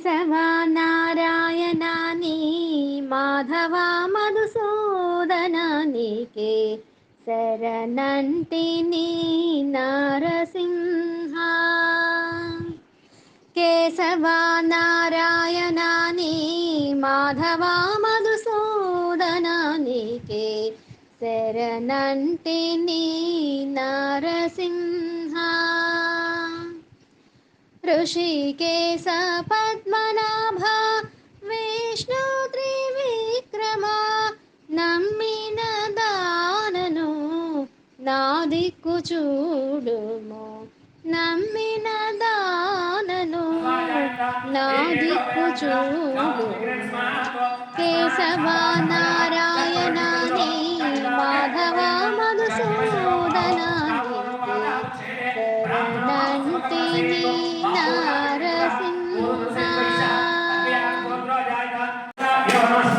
కేశవ నారాయణాని మాధవ మధుసూదనానికే శరణంటిని నారసింహ. కేశవ నారాయణాని మాధవ మధుసూదనానికే శరణంటిని నారసింహ. ఋషికేశ పద్మనాభ విష్ణు త్రివిక్రమ నమ్మిన దానను నా దిక్కు చూడుము. నమ్మిన దానను నా దిక్కు చూడు కేశవ నారాయణాని మాధవ మధుసూదన శరణంటిని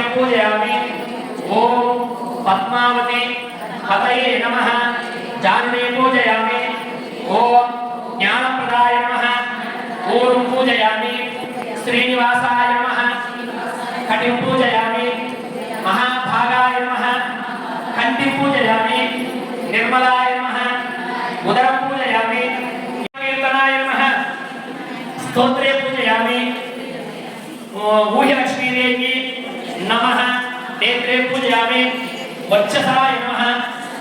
ॐ पूजयामि। ॐ पद्मावती पतये नमः। जान्मे पूजयामि। ॐ ज्ञानप्रदाय नमः। ॐ पूजयामि। श्रीनिवासाय नमः। कटिं पूजयामि। महाभागाय नमः। कण्ठिं पूजयामि। निर्मलाय नमः। उदरं नमः। नेत्रे पूजयामि। वच्चसाय नमः।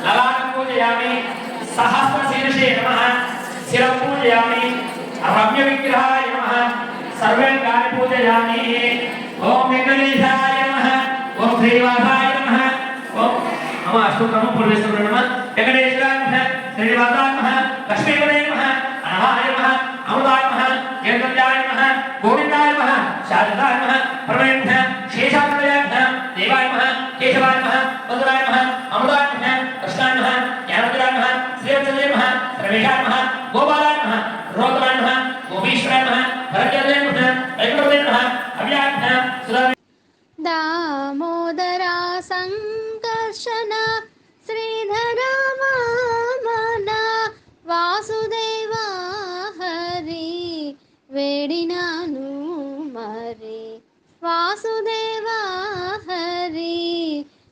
ललाट पूजयामि। सहस्रशीर्षे नमः। शिरं पूजयामि। रम्य विग्रहाय नमः। सर्वेङ्गानि पूजयामि। ॐ वेङ्कटेशाय नमः। ॐ श्रीवासाय नमः। ॐ मम अष्टोत्तम पूर्वेश्वर नमः। वेङ्कटेश्वराय नमः। श्रीनिवासाय नमः। लक्ष्मीपदे नमः। अनहाय नमः। अमृताय नमः। मधुराय नमः अमृताय नमः कृष्णाय नमः ज्ञानवराय नमः श्रीवत्सले नमः रमेशाय नमः गोपालाय नमः रोदराय नमः गोपीश्वराय नमः भरत्यादय नमः वैकुंठदेव नमः अव्याय नमः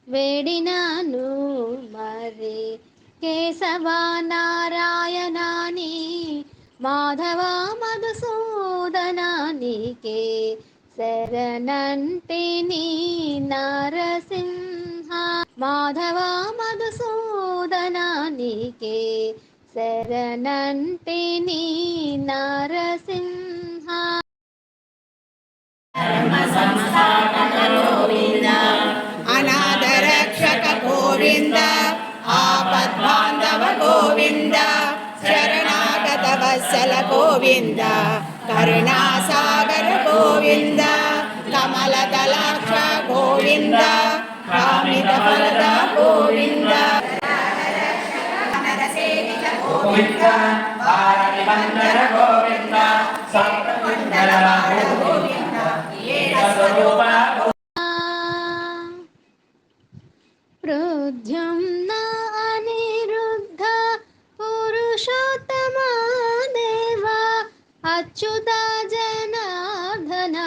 వేడినాను మరి కేశవ నారాయణాని మాధవ మధుసూదనానికే శరణంటిని నరసింహ. మాధవ మధుసూదనానికే శరణంటిని నరసింహ. అనాథరక్షక వత్సల గోవింద కరుణాసాగర గోవింద కమలదలాక్ష గోవింద కామిత ఫలద గోవింద గోవింద గోవింద సర్వమంగళ గోవింద అనిరుద్ధ అచ్యుత జనార్దన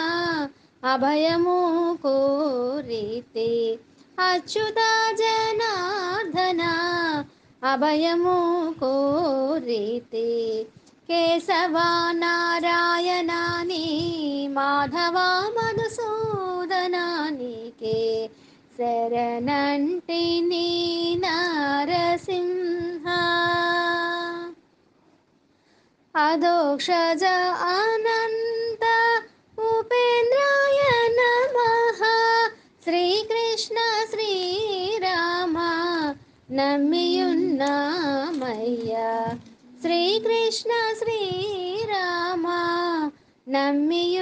అభయము కోరితే. అచ్యుత జనార్దన అభయము కోరితే. కేశవ నారాయణాని మాధవ మధుసూదనానికే శరణంటిని నారసింహ అదోక్షజ అనంత ఉపేంద్రాయ నమః శ్రీకృష్ణ శ్రీరామ నమ్మియున్నామయ్య శ్రీకృష్ణ శ్రీరామ నమ్మియున్నామయ్య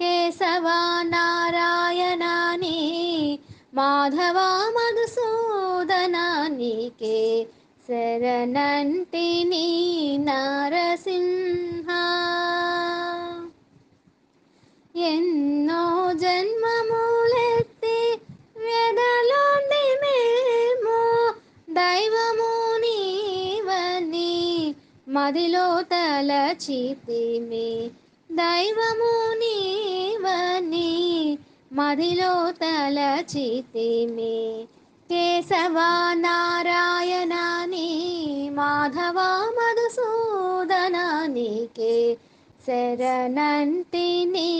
కేశవ నారాయణాని మాధవ మధుసూదనానికే శరణంటిని నరసింహ. ఎన్నో జన్మములెత్తి వ్యధలోని మేము దైవము నీవని మదిలో తలచితిమి. దైవము నీవని మదిలో తలచితిమి. కేశవ నారాయణాని మాధవ మధుసూదనానికే శరణంటిని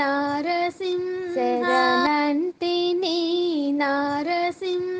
నారసింహ శరణంటిని నారసింహ.